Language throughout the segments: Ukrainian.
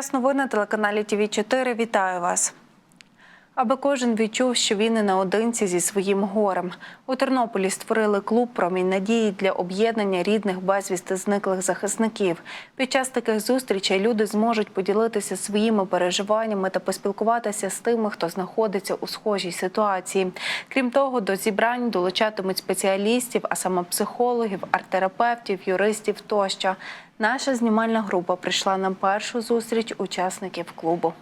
Час новин на телеканалі ТВ 4 Вітаю вас. Аби кожен відчув, що він не наодинці зі своїм горем. У Тернополі створили клуб Промінь надії для об'єднання рідних безвісти зниклих захисників. Під час таких зустрічей люди зможуть поділитися своїми переживаннями та поспілкуватися з тими, хто знаходиться у схожій ситуації. Крім того, до зібрань долучатимуть спеціалістів, а саме психологів, арт-терапевтів, юристів тощо. Наша знімальна група прийшла на першу зустріч учасників клубу.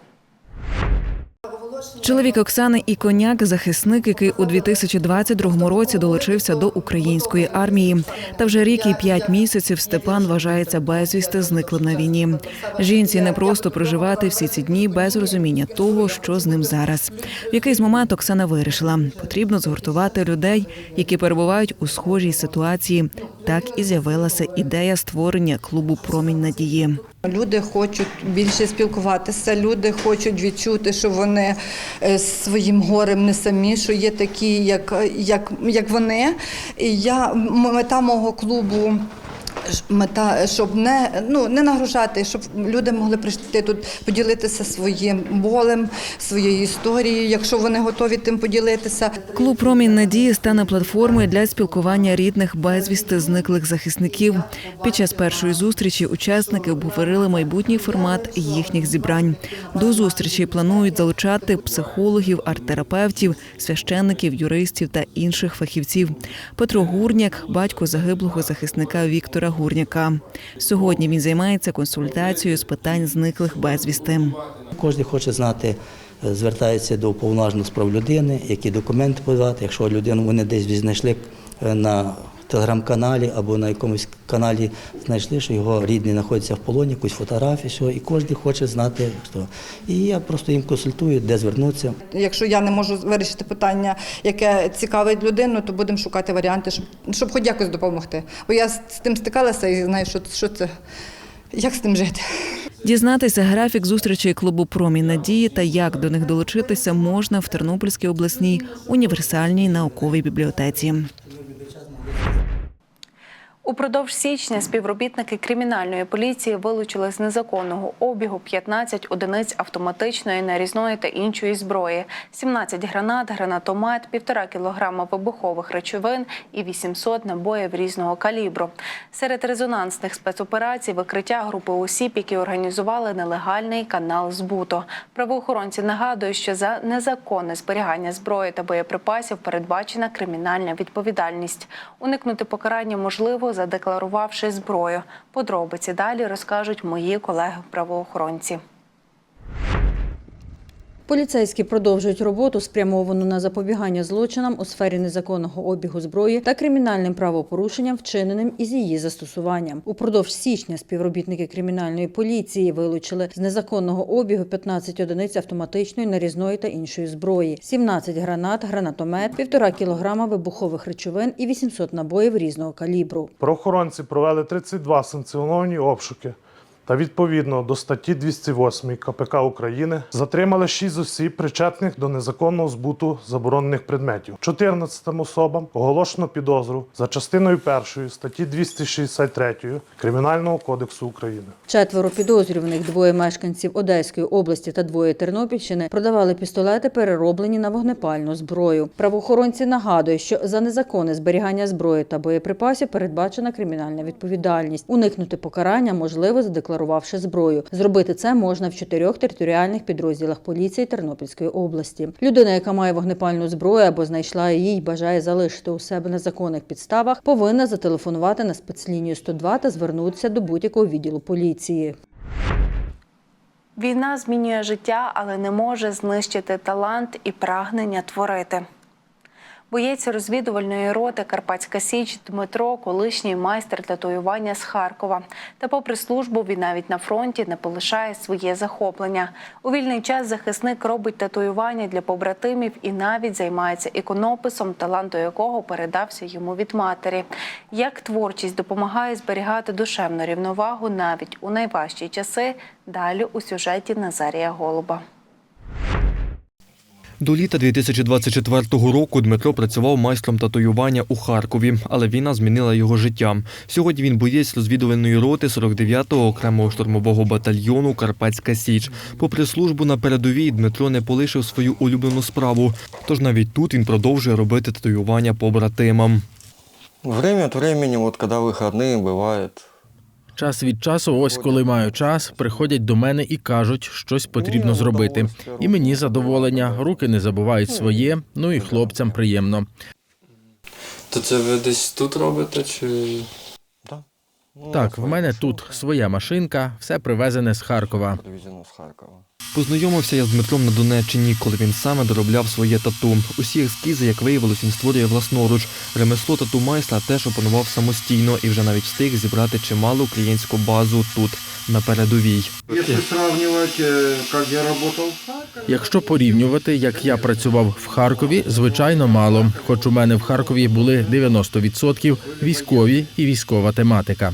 Чоловік Оксани і коняк захисник, який у 2022 році долучився до української армії. Та вже рік і п'ять місяців Степан вважається безвісти зниклим на війні. Жінці не просто проживати всі ці дні без розуміння того, що з ним зараз. В якийсь момент Оксана вирішила, потрібно згуртувати людей, які перебувають у схожій ситуації. Так і з'явилася ідея створення клубу Промінь надії. Люди хочуть більше спілкуватися, люди хочуть відчути, що вони е, своїм горем не самі, що є такі, як, як, як вони. І я мета мого клубу. Мета, щоб не ну не нагружати, щоб люди могли прийти тут, поділитися своїм болем, своєю історією, якщо вони готові тим поділитися. Клуб Промінь надії стане платформою для спілкування рідних безвісти зниклих захисників. Під час першої зустрічі учасники обговорили майбутній формат їхніх зібрань. До зустрічі планують залучати психологів, арт-терапевтів, священників, юристів та інших фахівців. Петро Гурняк, батько загиблого захисника Віктора Гурняка. Сьогодні він займається консультацією з питань зниклих безвісти. Кожен хоче знати, е, звертається до уповноважених справ людини, які документи подати. Якщо людину вони десь знайшли е, на телеграм-каналі або на якомусь каналі знайшли, що його рідний знаходиться в полоні, якусь фотографію, що, і кожен хоче знати, що. І я просто їм консультую, де звернутися. Якщо я не можу вирішити питання, яке цікавить людину, то будемо шукати варіанти, щоб, щоб хоч якось допомогти. Бо я з з тим стикалася і знаю, що, що це, як з тим жити. Дізнатися графік зустрічей клубу Промінь надії та як до них долучитися можна в Тернопільській обласній універсальній науковій бібліотеці. Упродовж січня співробітники кримінальної поліції вилучили з незаконного обігу 15 одиниць автоматичної, нарізної та іншої зброї, 17 гранат, гранатомет, 1,5 кілограма вибухових речовин і 800 набоїв різного калібру. Серед резонансних спецоперацій викриття групи осіб, які організували нелегальний канал збуту. Правоохоронці нагадують, що за незаконне зберігання зброї та боєприпасів передбачена кримінальна відповідальність. Уникнути покарання можливо, задекларувавши зброю. Подробиці далі розкажуть мої колеги-правоохоронці. Поліцейські продовжують роботу, спрямовану на запобігання злочинам у сфері незаконного обігу зброї та кримінальним правопорушенням, вчиненим із її застосуванням. Упродовж січня співробітники кримінальної поліції вилучили з незаконного обігу 15 одиниць автоматичної, нарізної та іншої зброї, 17 гранат, гранатомет, 1,5 кілограма вибухових речовин і 800 набоїв різного калібру. Правоохоронці провели 32 санкціоновані обшуки. Та відповідно до статті 208 КПК України затримали 6 осіб, причетних до незаконного збуту заборонених предметів. 14 особам оголошено підозру за частиною першої статті 263 Кримінального кодексу України. Четверо підозрюваних, двоє мешканців Одеської області та двоє Тернопільщини продавали пістолети, перероблені на вогнепальну зброю. Правоохоронці нагадують, що за незаконне зберігання зброї та боєприпасів передбачена кримінальна відповідальність. Уникнути покарання можливо задекларувавши зброю. Зробити це можна в чотирьох територіальних підрозділах поліції Тернопільської області. Людина, яка має вогнепальну зброю або знайшла її і бажає залишити у себе на законних підставах, повинна зателефонувати на спецлінію 102 та звернутися до будь-якого відділу поліції. Війна змінює життя, але не може знищити талант і прагнення творити. Боєць розвідувальної роти Карпатська Січ Дмитро, колишній майстер татуювання з Харкова. Та, попри службу, він навіть на фронті не полишає своє захоплення. У вільний час захисник робить татуювання для побратимів і навіть займається іконописом, талант до якого передався йому від матері. Як творчість допомагає зберігати душевну рівновагу навіть у найважчі часи, далі у сюжеті Назарія Голуба. До літа 2024 року Дмитро працював майстром татуювання у Харкові, але війна змінила його життя. Сьогодні він боєць розвідувальної роти 49-го окремого штурмового батальйону Карпатська Січ. Попри службу на передовій, Дмитро не полишив свою улюблену справу. Тож навіть тут він продовжує робити татуювання побратимам. Время от времени, вот когда выходные бывает, Час від часу, ось коли маю час, приходять до мене і кажуть, щось потрібно зробити. І мені задоволення, руки не забувають своє, ну і хлопцям приємно. То це ви десь тут робите чи. Ну, Так, в мене тут своя машинка, все привезене з Харкова. Познайомився я з Дмитром на Донеччині, коли він саме доробляв своє тату. Усі ескізи, як виявилось, він створює власноруч. Ремесло тату майстра теж опанував самостійно і вже навіть встиг зібрати чималу клієнтську базу тут, на передовій. Якщо порівнювати, як я працював в Харкові, звичайно мало. Хоч у мене в Харкові були 90% військові і військова тематика.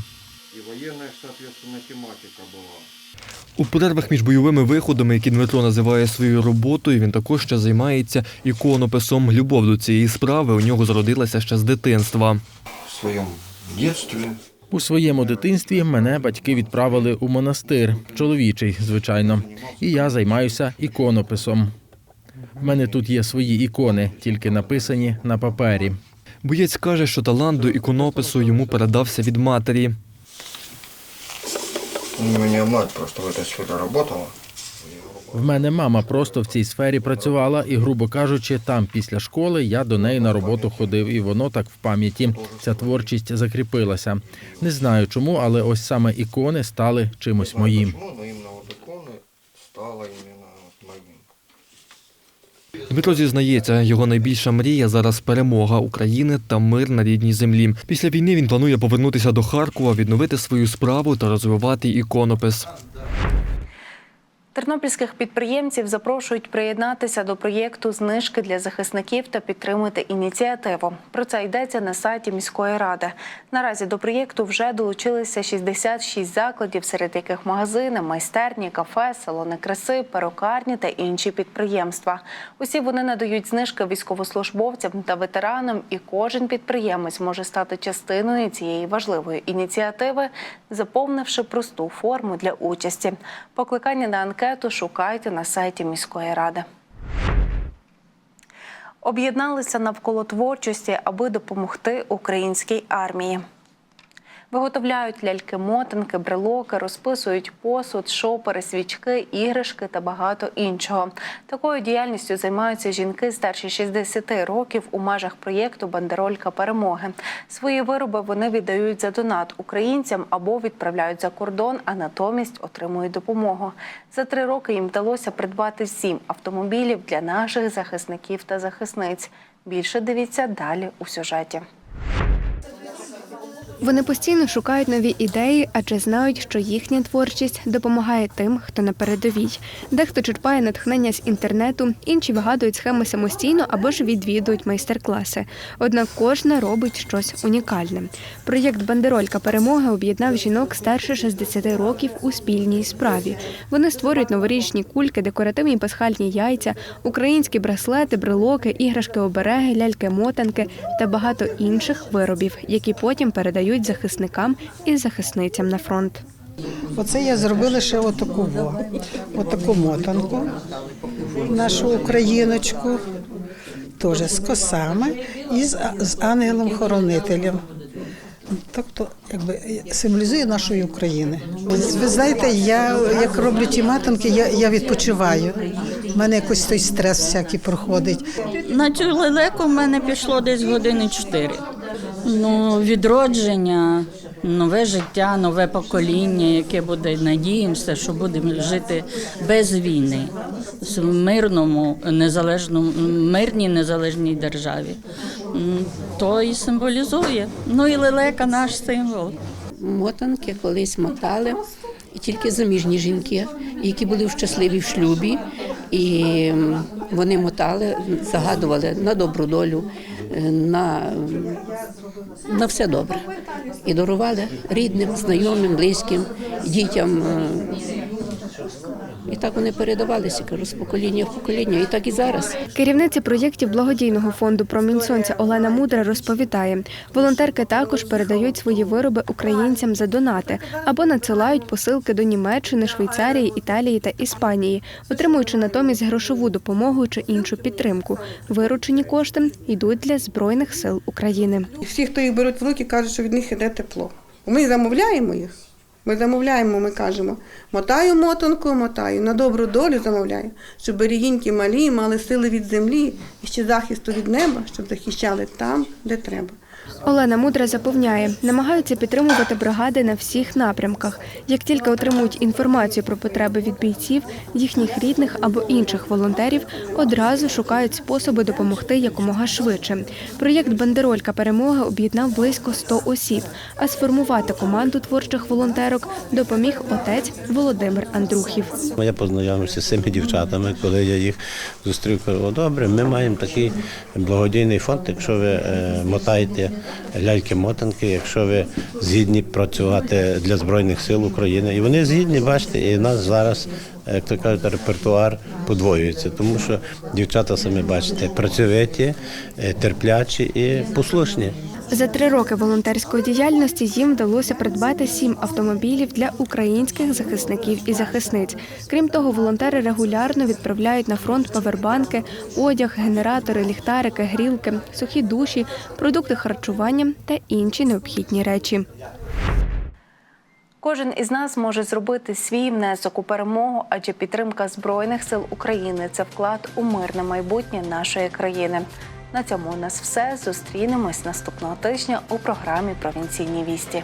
У перервах між бойовими виходами, які Дмитро називає своєю роботою, він також ще займається іконописом. Любов до цієї справи у нього зародилася ще з дитинства. В своем детстве У своєму дитинстві мене батьки відправили у монастир, чоловічий, звичайно, і я займаюся іконописом. В мене тут є свої ікони, тільки написані на папері. Боєць каже, що талант до іконопису йому передався від матері. У меня мать просто в цій сфері працювала. В мене мама просто в цій сфері працювала, і, грубо кажучи, там після школи я до неї на роботу ходив, і воно так в пам'яті ця творчість закріпилася. Не знаю чому, але ось саме ікони стали чимось моїм. Почему, но Дмитро зізнається, його найбільша мрія зараз перемога України та мир на рідній землі. Після війни він планує повернутися до Харкова, відновити свою справу та розвивати іконопис. Тернопільських підприємців запрошують приєднатися до проєкту знижки для захисників та підтримати ініціативу. Про це йдеться на сайті міської ради. Наразі до проєкту вже долучилися 66 закладів, серед яких магазини, майстерні, кафе, салони краси, перукарні та інші підприємства. Усі вони надають знижки військовослужбовцям та ветеранам, і кожен підприємець може стати частиною цієї важливої ініціативи, заповнивши просту форму для участі. Покликання на анкету шукайте на сайті міської ради. Об'єдналися навколо творчості, аби допомогти українській армії. Виготовляють ляльки-мотанки, брелоки, розписують посуд, шопери, свічки, іграшки та багато іншого. Такою діяльністю займаються жінки старші 60 років у межах проєкту Бандеролька перемоги. Свої вироби вони віддають за донат українцям або відправляють за кордон, а натомість отримують допомогу. За три роки їм вдалося придбати сім автомобілів для наших захисників та захисниць. Більше дивіться далі у сюжеті. Вони постійно шукають нові ідеї, адже знають, що їхня творчість допомагає тим, хто на передовій. Дехто черпає натхнення з інтернету, інші вигадують схеми самостійно або ж відвідують майстер-класи. Однак кожна робить щось унікальне. Проєкт Бандеролька перемоги об'єднав жінок старше 60 років у спільній справі. Вони створюють новорічні кульки, декоративні пасхальні яйця, українські браслети, брелоки, іграшки обереги, ляльки-мотанки та багато інших виробів, які потім передають захисникам і захисницям на фронт. Оце я зробила ще отаку, отаку мотанку, нашу україночку, теж з косами і з, з ангелом-хоронителем. Тобто, якби символізує нашої України. Ви знаєте, я як роблю ті матанки, я, я відпочиваю. У мене якось той стрес всякий проходить. На цю лелеку в мене пішло десь години чотири. Ну, відродження, нове життя, нове покоління, яке буде, надіємося, що будемо жити без війни, в мирному, незалежному, мирній незалежній державі. То і символізує. Ну і лелека наш символ. Мотанки колись мотали і тільки заміжні жінки, які були щасливі в шлюбі, і вони мотали, загадували на добру долю, на, на все добре. І дарували рідним, знайомим, близьким, дітям е, І так вони передавалися, кажу, з покоління в покоління, і так і зараз. Керівниця проєктів благодійного фонду Промінь сонця Олена Мудра розповідає, волонтерки також передають свої вироби українцям за донати або надсилають посилки до Німеччини, Швейцарії, Італії та Іспанії, отримуючи натомість грошову допомогу чи іншу підтримку. Виручені кошти йдуть для збройних сил України. Всі, хто їх беруть в руки, кажуть, що від них іде тепло. Ми замовляємо їх. Ми замовляємо, ми кажемо, мотаю мотанку, мотаю, на добру долю замовляю, щоб берегіньки малі мали сили від землі і ще захисту від неба, щоб захищали там, де треба. Олена Мудра запевняє, намагаються підтримувати бригади на всіх напрямках. Як тільки отримують інформацію про потреби від бійців, їхніх рідних або інших волонтерів, одразу шукають способи допомогти якомога швидше. Проєкт Бандеролька перемоги об'єднав близько 100 осіб, а сформувати команду творчих волонтерок допоміг отець Володимир Андрухів. Я познайомився з цими дівчатами, коли я їх зустрів, добре, ми маємо такий благодійний фонд, якщо ви е, ляльки-мотанки, якщо ви згідні працювати для Збройних сил України. І вони згідні, бачите, і в нас зараз, як то кажуть, репертуар подвоюється, тому що дівчата самі бачите, працьовиті, е, терплячі і послушні. За три роки волонтерської діяльності їм вдалося придбати сім автомобілів для українських захисників і захисниць. Крім того, волонтери регулярно відправляють на фронт павербанки, одяг, генератори, ліхтарики, грілки, сухі душі, продукти харчування та інші необхідні речі. Кожен із нас може зробити свій внесок у перемогу, адже підтримка збройних сил України це вклад у мирне майбутнє нашої країни. На цьому у нас все. Зустрінемось наступного тижня у програмі Провінційні вісті.